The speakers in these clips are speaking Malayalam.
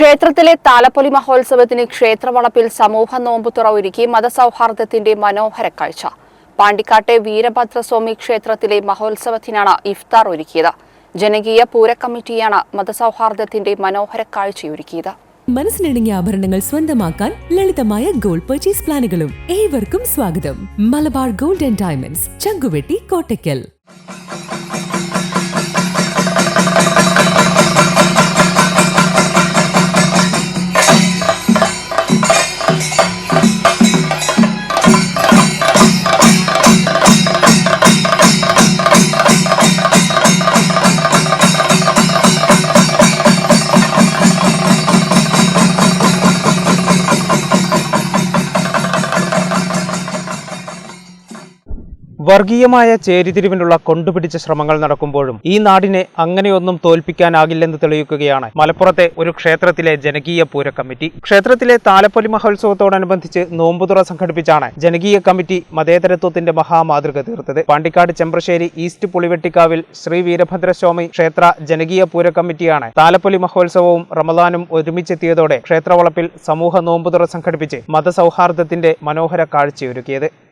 ക്ഷേത്രത്തിലെ താലപ്പൊലി മഹോത്സവത്തിന് ക്ഷേത്രവളപ്പിൽ സമൂഹ നോമ്പുതുറ ഒരുക്കി മതസൗഹാർദ്ദത്തിന്റെ മനോഹര കാഴ്ച. പാണ്ടിക്കാട്ടെ വീരഭദ്രസ്വാമി ക്ഷേത്രത്തിലെ മഹോത്സവത്തിനാണ് ഇഫ്താർ ഒരുക്കിയത്. ജനകീയ പൂരക്കമ്മിറ്റിയാണ് മതസൗഹാർദ്ദത്തിന്റെ മനോഹര കാഴ്ചയൊരുക്കിയത്. മനസ്സിനിണങ്ങിയ ആഭരണങ്ങൾ സ്വന്തമാക്കാൻ ലളിതമായ ഗോൾഡ് പർച്ചേസ് പ്ലാനുകളും ഏവർക്കും സ്വാഗതം. Malabar Gold and Diamonds Changuvetty Kottakkal. വർഗീയമായ ചേരിതിരിവിനുള്ള കൊണ്ടുപിടിച്ച ശ്രമങ്ങൾ നടക്കുമ്പോഴും ഈ നാടിനെ അങ്ങനെയൊന്നും തോൽപ്പിക്കാനാകില്ലെന്ന് തെളിയിക്കുകയാണ്. മലപ്പുറത്തെ ഒരു ക്ഷേത്രത്തിലെ ജനകീയ പൂര കമ്മിറ്റി ക്ഷേത്രത്തിലെ താലപ്പൊലി മഹോത്സവത്തോടനുബന്ധിച്ച് നോമ്പുതുറ സംഘടിപ്പിച്ചാണ് ജനകീയ കമ്മിറ്റി മതേതരത്വത്തിന്റെ മഹാമാതൃക തീർത്തത്. പാണ്ടിക്കാട് ചെമ്പ്രശ്ശേരി ഈസ്റ്റ് പുളിവെട്ടിക്കാവിൽ ശ്രീ വീരഭദ്രസ്വാമി ക്ഷേത്ര ജനകീയ പൂര കമ്മിറ്റിയാണ് താലപ്പൊലി മഹോത്സവവും റമദാനും ഒരുമിച്ചെത്തിയതോടെ ക്ഷേത്രവളപ്പിൽ സമൂഹ നോമ്പുതുറ സംഘടിപ്പിച്ച് മതസൗഹാർദ്ദത്തിന്റെ മനോഹര കാഴ്ചയൊരുക്കിയത്.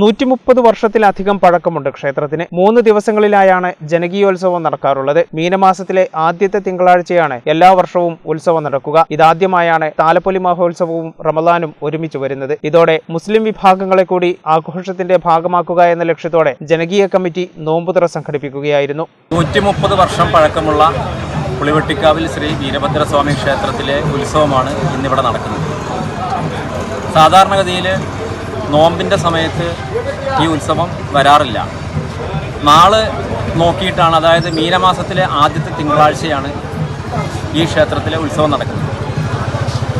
നൂറ്റി മുപ്പത് വർഷത്തിലധികം പഴക്കമുണ്ട് ക്ഷേത്രത്തിന്. മൂന്ന് ദിവസങ്ങളിലായാണ് ജനകീയോത്സവം നടക്കാറുള്ളത്. മീനമാസത്തിലെ ആദ്യത്തെ തിങ്കളാഴ്ചയാണ് എല്ലാ വർഷവും ഉത്സവം നടക്കുക. ഇതാദ്യമായാണ് താലപ്പൊലി മഹോത്സവവും റമദാനും ഒരുമിച്ച് വരുന്നത്. ഇതോടെ മുസ്ലിം വിഭാഗങ്ങളെ കൂടി ആഘോഷത്തിന്റെ ഭാഗമാക്കുക എന്ന ലക്ഷ്യത്തോടെ ജനകീയ കമ്മിറ്റി നോമ്പുതുറ സംഘടിപ്പിക്കുകയായിരുന്നു. നൂറ്റി മുപ്പത് വർഷം പഴക്കമുള്ള പുളിവെട്ടിക്കാവിൽ ശ്രീ വീരഭദ്രസ്വാമി ക്ഷേത്രത്തിലെ ഉത്സവമാണ് ഇന്നിവിടെ നടക്കുന്നത്. സാധാരണഗതിയിൽ നോമ്പിന്റെ സമയത്ത് ഈ ഉത്സവം വരാറില്ല. നാൾ നോക്കിയിട്ടാണ് അതായത് മീനമാസത്തിലെ ആദ്യത്തെ തിങ്കളാഴ്ചയാണ് ഈ ക്ഷേത്രത്തിലെ ഉത്സവം നടക്കുന്നത്.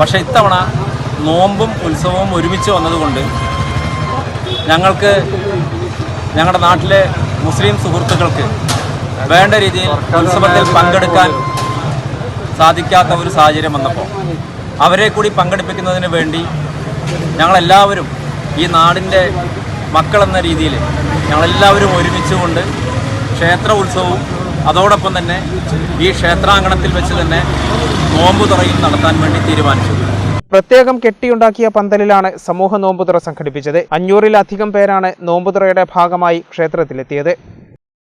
പക്ഷേ ഇത്തവണ നോമ്പും ഉത്സവവും ഒരുമിച്ച് വന്നതുകൊണ്ട് ഞങ്ങൾക്ക് ഞങ്ങളുടെ നാട്ടിലെ മുസ്ലിം സുഹൃത്തുക്കൾക്ക് വേണ്ട രീതിയിൽ ഉത്സവത്തിൽ പങ്കെടുക്കാൻ സാധിക്കാത്ത ഒരു സാഹചര്യം വന്നപ്പോൾ അവരെ കൂടി പങ്കെടുപ്പിക്കുന്നതിന് വേണ്ടി ഞങ്ങളെല്ലാവരും ഈ നാടിന്റെ മക്കളെന്ന രീതിയിൽ ഞങ്ങളെല്ലാവരും ഒരുമിച്ചുകൊണ്ട് ക്ഷേത്ര ഉത്സവവും അതോടൊപ്പം തന്നെ ഈ ക്ഷേത്രാങ്കണത്തിൽ വെച്ച് തന്നെ നോമ്പ് തുറയും നടത്താൻ വേണ്ടി തീരുമാനിച്ചു പ്രത്യേകം കെട്ടിയുണ്ടാക്കിയ പന്തലിലാണ് സമൂഹ നോമ്പുതുറ സംഘടിപ്പിച്ചത്. അഞ്ഞൂറിലധികം പേരാണ് നോമ്പുതുറയുടെ ഭാഗമായി ക്ഷേത്രത്തിലെത്തിയത്.